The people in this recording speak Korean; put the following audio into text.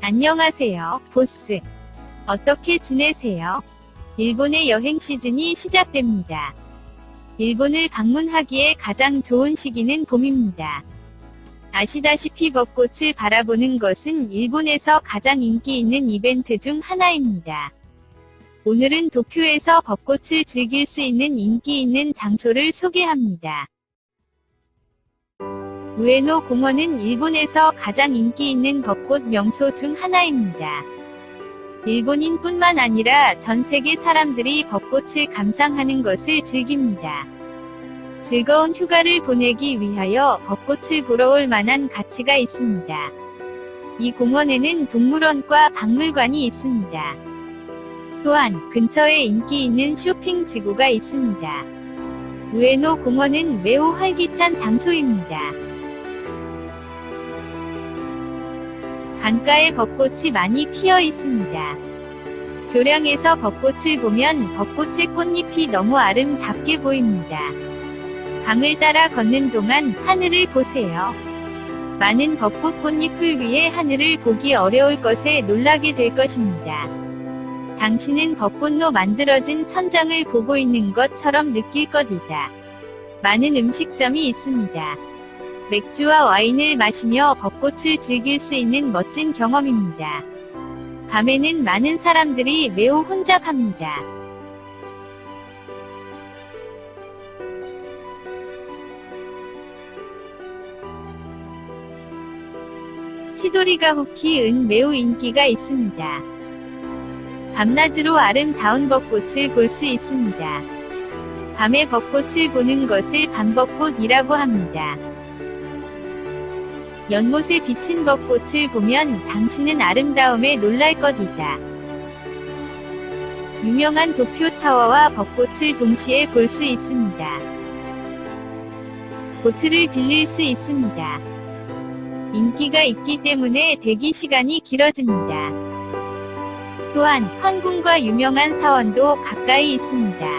안녕하세요, 보스. 어떻게 지내세요? 일본의 여행 시즌이 시작됩니다. 일본을 방문하기에 가장 좋은 시기는 봄입니다. 아시다시피 벚꽃을 바라보는 것은 일본에서 가장 인기 있는 이벤트 중 하나입니다. 오늘은 도쿄에서 벚꽃을 즐길 수 있는 인기 있는 장소를 소개합니다. 우에노 공원은 일본에서 가장 인기 있는 벚꽃 명소 중 하나입니다. 일본인뿐만 아니라 전 세계 사람들이 벚꽃을 감상하는 것을 즐깁니다. 즐거운 휴가를 보내기 위하여 벚꽃을 보러 올 만한 가치가 있습니다. 이 공원에는 동물원과 박물관이 있습니다. 또한 근처에 인기 있는 쇼핑 지구가 있습니다. 우에노 공원은 매우 활기찬 장소입니다. 강가에 벚꽃이 많이 피어 있습니다. 교량에서 벚꽃을 보면 벚꽃의 꽃잎이 너무 아름답게 보입니다. 강을 따라 걷는 동안 하늘을 보세요. 많은 벚꽃 꽃잎을 위해 하늘을 보기 어려울 것에 놀라게 될 것입니다. 당신은 벚꽃로 만들어진 천장을 보고 있는 것처럼 느낄 것이다. 많은 음식점이 있습니다. 맥주와 와인을 마시며 벚꽃을 즐길 수 있는 멋진 경험입니다. 밤에는 많은 사람들이 매우 혼잡합니다. 치도리가 후키은 매우 인기가 있습니다. 밤낮으로 아름다운 벚꽃을 볼 수 있습니다. 밤에 벚꽃을 보는 것을 밤벚꽃이라고 합니다. 연못에 비친 벚꽃을 보면 당신은 아름다움에 놀랄 것이다. 유명한 도쿄타워와 벚꽃을 동시에 볼 수 있습니다. 보트를 빌릴 수 있습니다. 인기가 있기 때문에 대기 시간이 길어집니다. 또한 황궁과 유명한 사원도 가까이 있습니다.